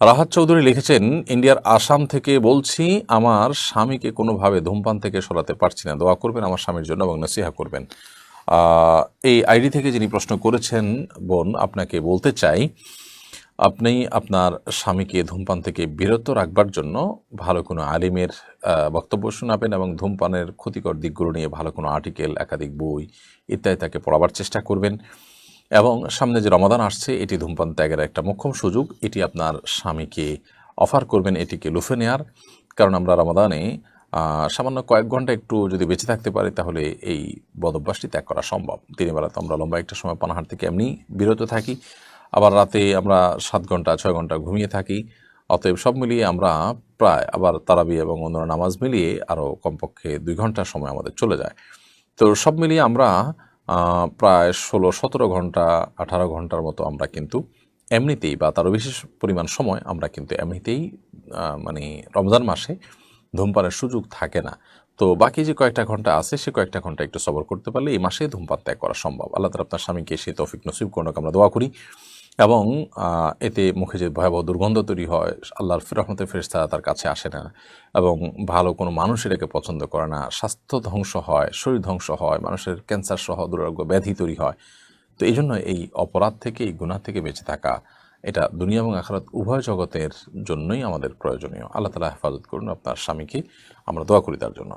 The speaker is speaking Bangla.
রাহাত চৌধুরী লিখেছেন, ইন্ডিয়ার আসাম থেকে বলছি, আমার স্বামীকে কোনোভাবে ধূমপান থেকে সরাতে পারছি না। দোয়া করবেন আমার স্বামীর জন্য এবং নসিহা করবেন। এই আইডি থেকে যিনি প্রশ্ন করেছেন, বোন, আপনাকে বলতে চাই, আপনি আপনার স্বামীকে ধূমপান থেকে বিরত রাখবার জন্য ভালো কোনো আলিমের বক্তব্য শোনাবেন এবং ধূমপানের ক্ষতিকর দিকগুলো নিয়ে ভালো কোনো আর্টিকেল, একাধিক বই, ইত্যাদি তাকে পড়াবার চেষ্টা করবেন। এবং সামনে যে রমাদান আসছে, এটি ধূমপান ত্যাগের একটা মোক্ষম সুযোগ। এটি আপনার স্বামীকে অফার করবেন, এটিকে লুফে নেয়ার। কারণ আমরা রমাদানে সামান্য কয়েক ঘণ্টা একটু যদি বেঁচে থাকতে পারি, তাহলে এই বদভ্যাসটি ত্যাগ করা সম্ভব। দিনের বেলা তো আমরা লম্বা একটা সময় পানাহার থেকে এমনি বিরত থাকি। আবার রাতে আমরা সাত ঘণ্টা, ছয় ঘণ্টা ঘুমিয়ে থাকি। অতএব সব মিলিয়ে আমরা প্রায় আবার তারাবি এবং অন্যান্য নামাজ মিলিয়ে আরও কমপক্ষে দুই ঘণ্টা সময় আমাদের চলে যায়। তো সব মিলিয়ে আমরা প্রায় ষোলো, সতেরো ঘণ্টা, আঠারো ঘণ্টার মতো আমরা কিন্তু এমনিতেই বা তারও বিশেষ পরিমাণ সময় আমরা কিন্তু এমনিতেই মানে রমজান মাসে ধূমপানের সুযোগ থাকে না। তো বাকি যে কয়েকটা ঘণ্টা আছে, সে কয়েকটা ঘণ্টা একটু সবর করতে পারলে এই মাসে ধূমপাত ত্যাগ করা সম্ভব। আল্লাহ তালা আপনার স্বামীকে সে তৌফিক নসিব করুন আমরা দোয়া করি। এবং এতে মুখে যে ভয়াবহ দুর্গন্ধ তৈরি হয়, আল্লাহর রহমতের ফেরিস্তা তার কাছে আসে না এবং ভালো কোনো মানুষ এটাকে পছন্দ করে না। স্বাস্থ্য ধ্বংস হয়, শরীর ধ্বংস হয়, মানুষের ক্যান্সার সহ দুরারোগ্য ব্যাধি তৈরি হয়। তো এই জন্য এই অপরাধ থেকে, এই গুণা থেকে বেঁচে থাকা, এটা দুনিয়া এবং আখরাত উভয় জগতের জন্যই আমাদের প্রয়োজনীয়। আল্লাহ তালা হেফাজত করুন আপনার স্বামীকে। আমরা দোয়া করি তার জন্য।